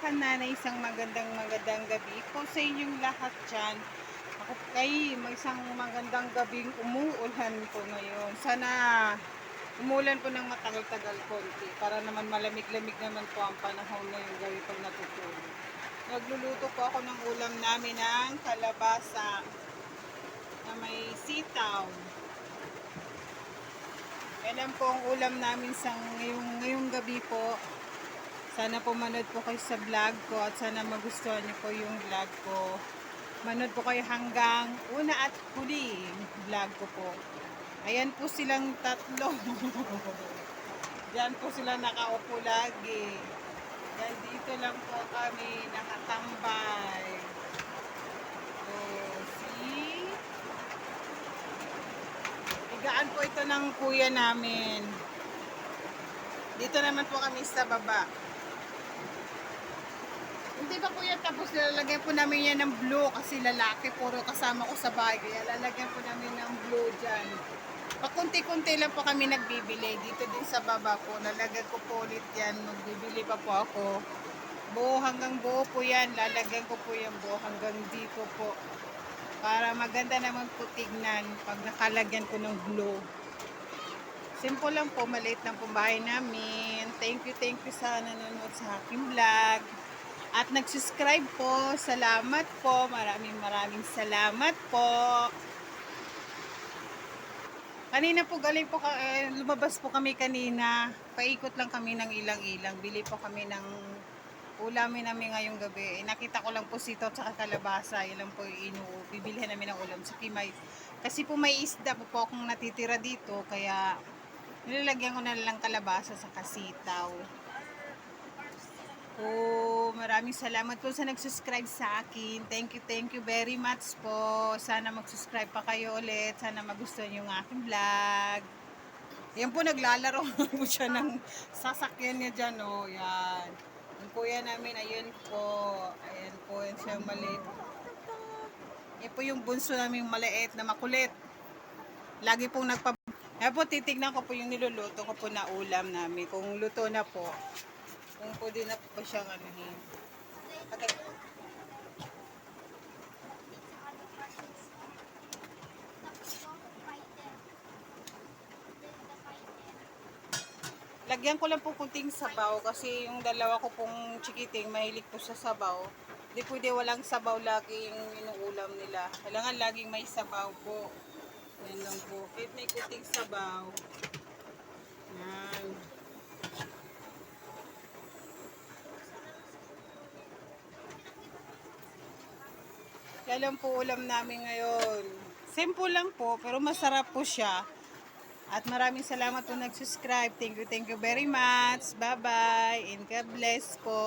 kananay, isang magandang magandang gabi po sa inyong lahat dyan. Ako kay may isang magandang gabing umuulan po ngayon. Sana umulan po ng matagal-tagal konti para naman malamig-lamig naman po ang panahon na yung gabi pag natutulog. Nagluluto po ako ng ulam namin ng kalabasa na may sitaw. Yan po ang ulam namin sa ngayong, ngayong gabi po. Sana po manood po kayo sa vlog ko at sana magustuhan niyo po yung vlog ko. Manood po kayo hanggang una at huli vlog ko po. Ayan po silang tatlo. Diyan po sila nakaupo lagi. Yan dito lang po kami nakatambay. So, see? Higaan po ito ng kuya namin. Dito naman po kami sa baba. Hindi ba kuya tapos lalagyan po namin yan ng blue kasi lalaki puro kasama ko sa bahay. Kaya lalagyan po namin ng blue dyan. Pakunti-kunti lang po kami nagbibili. Dito din sa baba po. Lalagyan ko po ulit yan. Magbibili pa po ako. Buo hanggang buo po yan. Lalagyan ko po yung buo hanggang dito po. Para maganda naman po tignan pag nakalagyan ko ng glue. Simple lang po, maliit lang po bahay namin. Thank you, thank you sa nanonood sa aking vlog. At nag-subscribe po. Salamat po. Maraming maraming salamat po. Kanina po galing po, eh, lumabas po kami kanina. Paikot lang kami ng ilang-ilang. Bili po kami ng ulamin namin ngayong gabi. Eh, nakita ko lang po sito at saka kalabasa. Lang po inu bibilihan namin ng ulam sa Kimay. Kasi po may isda po po akong natitira dito. Kaya nilalagyan ko na lang kalabasa sa kasitaw. Oh, maraming salamat po sa nag-subscribe sa akin. Thank you, thank you very much po. Sana mag-subscribe pa kayo ulit. Sana magustuhan yung aking vlog. Yan po, naglalaro po siya ng sasakyan niya dyan, oh. Yan. Yung kuya namin, ayun po. Ayan po, yan siya maliit. Yan po yung bunso namin maliit na makulit. Lagi pong nagpa... Yan po, titignan ko po yung niluluto ko po na ulam namin. Kung luto na po, kung pwede na po siyang anuhin. Okay. Lagyan ko lang po kunting sabaw kasi yung dalawa ko pong chikiting mahilig po sa sabaw. Hindi pwede walang sabaw lagi yung inuulam nila. Kailangan laging may sabaw po. Yan lang po. Kahit may kunting sabaw. Yan. Yan po ulam namin ngayon. Simple lang po, pero masarap po siya. At maraming salamat po nag-subscribe. Thank you, thank you very much. Bye-bye. And God bless po.